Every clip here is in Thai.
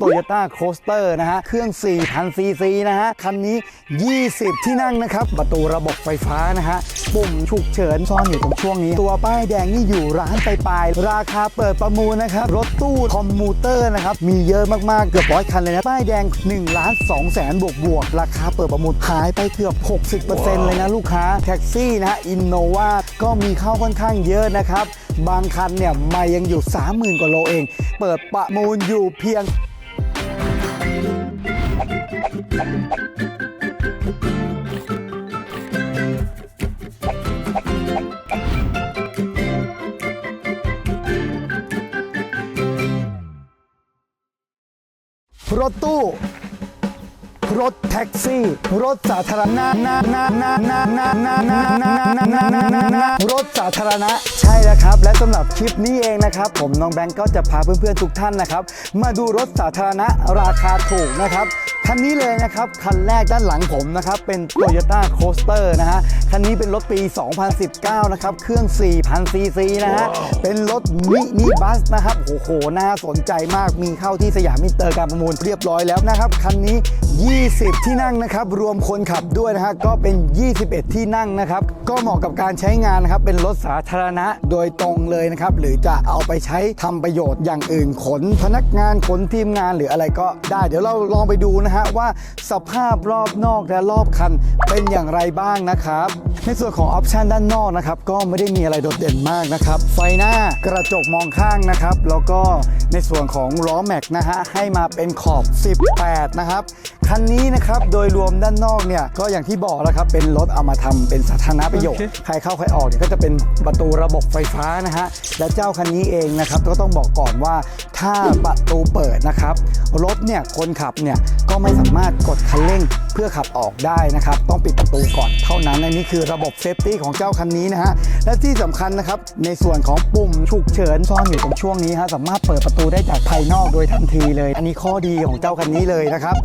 Toyota Coaster นะฮะ เครื่อง 4,000 ซีซีนะฮะ คันนี้ 20 ที่นั่งนะครับ ประตูระบบไฟฟ้านะฮะ ปุ่มฉุกเฉินซ่อนอยู่ตรงช่วงนี้ ตัวป้ายแดงนี่อยู่ร้านปลายๆราคาเปิดประมูลนะครับ รถตู้คอมมูเตอร์นะครับ มีเยอะมาก ๆ เกือบร้อยคันเลยนะ ป้ายแดง1ล้าน2แสนบวกบวกๆราคาเปิดประมูลหายไปเกือบ 60%เลยนะลูกค้าแท็กซี่นะฮะอินโนวาก็มีเข้าค่อนข้างเยอะนะครับบางคันเนี่ยไม่ยังอยู่ 30,000 กว่าโลเอง เปิดประมูลอยู่เพียง 브라또! รถแท็กซี่ รถสาธารณะนะนะนะนะนะนะนะนะนะนะนะนะรถสาธารณะ ใช่แล้วครับ และสำหรับคลิปนี้เองนะครับ ผมน้องแบงก์ก็จะพาเพื่อนๆทุกท่านนะครับ มาดูรถสาธารณะราคาถูกนะครับคันนี้เลยนะครับ คันแรกด้านหลังผมนะครับ เป็น Toyota Coaster นะฮะ คันนี้เป็นรถปี 2019 นะครับ เครื่อง 4,000 ซีซีนะฮะ เป็นรถมินิบัสนะครับ โอ้โห น่าสนใจมากมีเข้าที่สยามมินเตอร์การประมูลเรียบร้อยแล้วนะครับ คันนี้20 ที่นั่งนะครับ รวมคนขับด้วยนะฮะก็เป็น 21 ที่นั่งนะครับ ก็เหมาะกับการใช้งานนะครับ เป็นรถสาธารณะโดยตรงเลยนะครับ หรือจะเอาไปใช้ทำประโยชน์อย่างอื่นขน พนักงานขนทีมงานหรืออะไรก็ได้ เดี๋ยวเราลองไปดูนะฮะว่าสภาพรอบนอกและรอบคันเป็นอย่างไรบ้างนะครับ ในส่วนของออปชันด้านนอกนะครับก็ไม่ได้มีอะไรโดดเด่นมากนะครับ ไฟหน้ากระจกมองข้างนะครับ แล้วก็ในส่วนของล้อแม็กนะฮะให้มาเป็นขอบ 18 นะครับคันนี้นะครับโดยรวมด้านนอกเนี่ยก็อย่างที่บอกแล้วครับเป็นรถเอามาทำเป็นสาธารณประโยชน์ ใครเข้าใครออกเนี่ยก็จะเป็นประตูระบบไฟฟ้านะฮะและเจ้าคันนี้เองนะครับก็ต้องบอกก่อนว่าถ้าประตูเปิดนะครับรถเนี่ยคนขับเนี่ยก็ไม่สามารถกดคันเร่งเพื่อขับออกได้นะครับต้องปิดประตูก่อนเท่านั้นอันนี้คือระบบเซฟตี้ของเจ้าคันนี้นะฮะและที่สำคัญนะครับในส่วนของปุ่มฉุกเฉินซ่อนอยู่ตรงช่วงนี้ฮะสามารถเปิดประตูได้จากภายนอกโดยทันทีเลย อันนี้ข้อดีของเจ้าคันนี้เลยนะครับ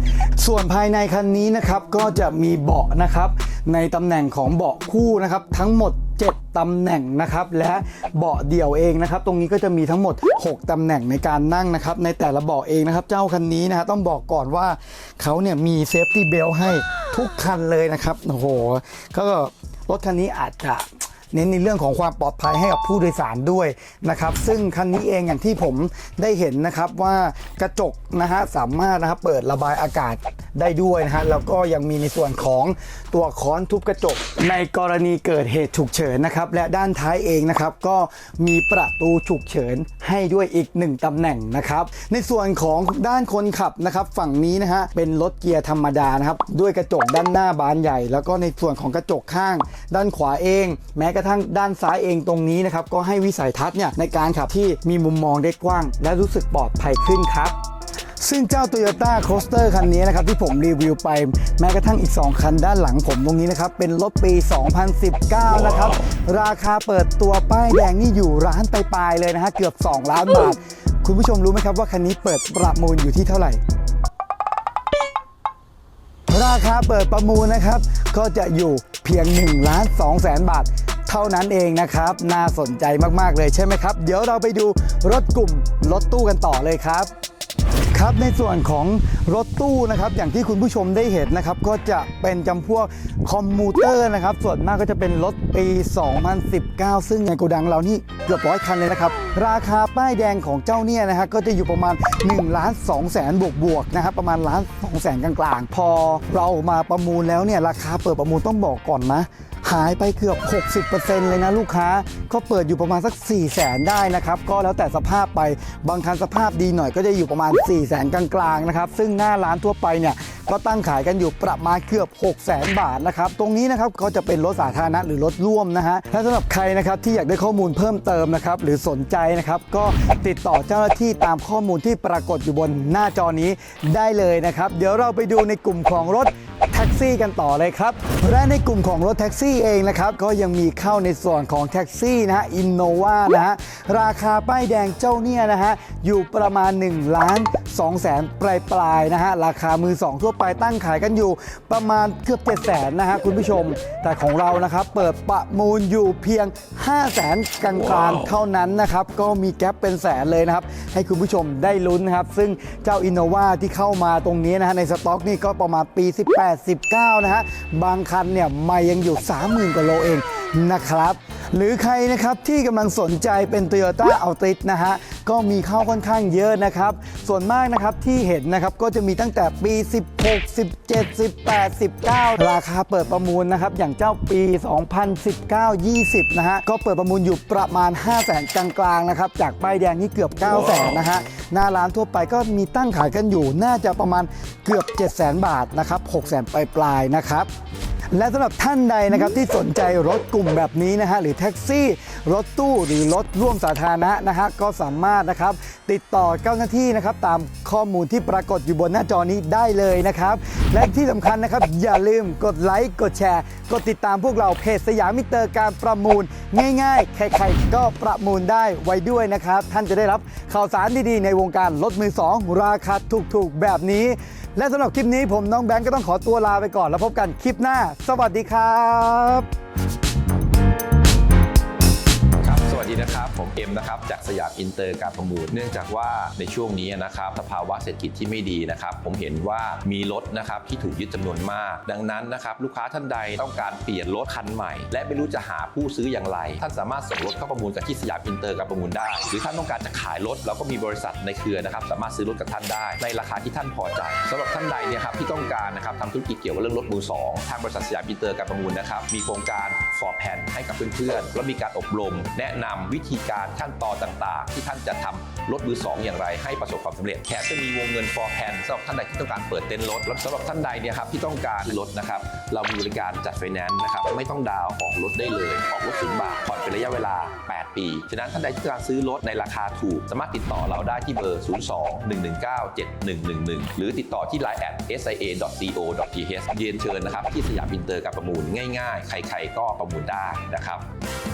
ส่วนภายในคันนี้นะครับก็จะมีเบาะนะครับ ในตำแหน่งของเบาะคู่นะครับทั้งหมด 7ตำแหน่งนะครับและเบาะเดี่ยวเองนะครับ ตรงนี้ก็จะมีทั้งหมด 6ตำแหน่งในการนั่งนะครับ ในแต่ละเบาะเองนะครับ เจ้าคันนี้นะฮะต้องบอกก่อนว่าเขาเนี่ยมีเซฟตี้เบลให้ทุกคันเลยนะครับโอ้โหก็รถคันนี้อาจจะ เน้นในเรื่องของความปลอดภัยให้กับผู้โดยสารด้วยนะครับซึ่งคันนี้เองอย่างที่ผมได้เห็นนะครับว่ากระจกนะฮะสามารถนะครับเปิดระบายอากาศได้ด้วยนะฮะแล้วก็ยังมีในส่วนของตัวค้อนทุบกระจก ในกรณีเกิดเหตุฉุกเฉินนะครับและด้านท้ายเองนะครับก็มีประตูฉุกเฉินให้ด้วยอีกหนึ่งตำแหน่งนะครับในส่วนของด้านคนขับนะครับฝั่งนี้นะฮะเป็นรถเกียร์ธรรมดานะครับด้วยกระจกด้านหน้าบานใหญ่ แล้วก็ในส่วนของกระจกข้าง ด้านขวาเอง แม้กระทั่งด้านซ้ายเองตรงนี้นะครับก็ให้วิสัยทัศน์เนี่ยในการขับที่มีมุมมองได้กว้าง และรู้สึกปลอดภัยขึ้นครับซึ่งเจ้า Toyota Coaster คันนี้นะครับที่ผมรีวิวไป แม้กระทั่งอีก 2 คันด้านหลังผมตรงนี้นะครับ เป็นรถปี 2019 นะครับ ราคาเปิดตัวป้ายแดงนี่อยู่ร้านปลายๆเลยนะฮะ เกือบ 2 ล้านบาท คุณผู้ชมรู้ไหมครับว่าคันนี้เปิดประมูลอยู่ที่เท่าไหร่ ราคาเปิดประมูลนะครับ ก็จะอยู่เพียง1ล้าน2แสนบาท เท่านั้นเองนะครับ น่าสนใจมากๆเลยใช่ไหมครับ เดี๋ยวเราไปดูรถกลุ่มรถตู้กันต่อเลยครับครับในส่วนของรถตู้นะครับอย่างที่คุณผู้ชมได้เห็นนะครับก็จะเป็นจำพวกคอมมูเตอร์นะครับส่วนมากก็จะเป็นรถปี 2019 ซึ่งในโกดังเรานี่เกือบร้อยคันเลยนะครับราคาป้ายแดงของเจ้าเนี่ยนะฮะก็จะอยู่ประมาณ1ล้าน2แสนบวกบวกๆนะครับประมาณล้าน2แสนกลางๆ พอเรามาประมูลแล้วเนี่ยราคาเปิดประมูลต้องบอกก่อนนะ หายไปเกือบ 60%เลยนะลูกค้า ก็เปิดอยู่ประมาณสัก 4 0 0แสนได้นะครับ ก็แล้วแต่สภาพไป บางคันสภาพดีหน่อยก็จะอยู่ประมาณ 4 0 0แสนกลางๆนะครับ ซึ่งหน้าร้านทั่วไปเนี่ย ก็ตั้งขายกันอยู่ประมาณเกือบ 6 0 0แสนบาทนะครับ ตรงนี้นะครับก็จะเป็นรถสาธารณะหรือรถร่วมนะฮะ ถ้าสำหรับใครนะครับที่อยากได้ข้อมูลเพิ่มเติมนะครับหรือสนใจนะครับก็ติดต่อเจ้าหน้าที่ตามข้อมูลที่ปรากฏอยู่บนหน้าจอนี้ได้เลยนะครับ เดี๋ยวเราไปดูในกลุ่มของรถแท็กซี่กันต่อเลยครับ และในกลุ่มของรถแท็กซี่เองนะครับก็ยังมีเข้าในส่วนของแท็กซี่นะฮะอินโนวานะฮะราคาป้ายแดงเจ้าเนี่ยนะฮะอยู่ประมาณ1ล้าน2แสนปลายปลายๆนะฮะราคามือ2ทั่วไปตั้งขายกันอยู่ประมาณเกือบ7 0 0 0 0นะฮะคุณผู้ชม แต่ของเรานะครับเปิดประมูลอยู่เพียง 5 0 0 0 0 0กลางๆเท่านั้นนะครับก็มีแก๊ปเป็นแสนเลยนะครับให้คุณผู้ชมได้ลุ้นนะครับซึ่งเจ้าอินโนวาที่เข้ามาตรงนี้นะฮะในสต็อกนี่ก็ประมาณปี 18-19 นะฮะบางคันเนี่ยไม่ยังอยู่ 30,000กว่าโลเอง นะครับ หรือใครนะครับที่กำลังสนใจเป็น Toyota a l t i s นะฮะ ก็มีเข้าค่อนข้างเยอะนะครับ ส่วนมากนะครับที่เห็นนะครับก็จะมีตั้งแต่ปี 16 17 18 19 ราคาเปิดประมูลนะครับอย่างเจ้าปี 2019 20 นะฮะ ก็เปิดประมูลอยู่ประมาณ 5 0 0 0 0 0กลางๆนะครับจากป้ายแดงนี่เกือบ 9 0 0 0 0 0นะฮะหน้าร้านทั่วไปก็มีตั้งขายกันอยู่น่าจะประมาณเกือบ 7 0 0 0 0 0 บาทนะครับ6 0 0 0 0 0ปลายๆนะครับ และสำหรับท่านใดนะครับที่สนใจรถกลุ่มแบบนี้นะฮะหรือแท็กซี่ รถตู้หรือรถร่วมสาธารณะนะฮะก็สามารถนะครับติดต่อเจ้าหน้าที่นะครับตามข้อมูลที่ปรากฏอยู่บนหน้าจอนี้ได้เลยนะครับ และที่สำคัญนะครับอย่าลืมกดไลค์กดแชร์ กดติดตามพวกเราเพจสยามมิเตอร์การประมูล ง่าย ๆ ใครๆก็ประมูลได้ไว้ด้วยนะครับ ท่านจะได้รับข่าวสารดีๆ ในวงการรถมือสองราคาถูกๆ แบบนี้และสำหรับคลิปนี้ผมน้องแบงก์ก็ต้องขอตัวลาไปก่อนแล้วพบกันคลิปหน้า สวัสดีครับ ดีนะครับ ผมเอ็มนะครับจากสยามอินเตอร์การประมูล เนื่องจากว่าในช่วงนี้นะครับสภาวะเศรษฐกิจที่ไม่ดีนะครับ ผมเห็นว่ามีรถนะครับที่ถูกยึดจำนวนมาก ดังนั้นนะครับลูกค้าท่านใดต้องการเปลี่ยนรถคันใหม่ และไม่รู้จะหาผู้ซื้ออย่างไร ท่านสามารถส่งรถเข้าประมูลกับที่สยามอินเตอร์การประมูลได้ หรือท่านต้องการจะขายรถเราก็มีบริษัทในเครือนะครับสามารถซื้อรถกับท่านได้ ในราคาที่ท่านพอใจสำหรับท่านใดเนี่ยครับที่ต้องการนะครับทำธุรกิจเกี่ยวกับเรื่องรถมือสองทางบริษัทสยามอินเตอร์การประมูลนะครับมีโครงการ for plan ให้กับเพื่อนๆ แล้วมีการอบรม แนะนำวิธีการขั้นตอนต่างๆ ที่ท่านจะทำรถมือสองอย่างไรให้ประสบความสำเร็จแถมจะมีวงเงิน for plan สำหรับท่านใดที่ต้องการเปิดเต็นท์รถและสำหรับท่านใดเนี่ยครับที่ต้องการรถนะครับ เรามีบริการจัดไฟแนนซ์นะครับไม่ต้องดาวน์ออกรถได้เลยออกรถศูนย์บาทผ่อนเป็นระยะเวลา 8 ปีฉะนั้นท่านใดที่ต้องการซื้อรถในราคาถูก สามารถติดต่อเราได้ที่เบอร์ 02 119 7111 หรือติดต่อที่ line at sia.co.th เรียนเชิญนะครับที่สยามอินเตอร์กับประมูลง่าย ๆ ใคร ๆ ก็ประมูลบูรณ์ได้นะครับ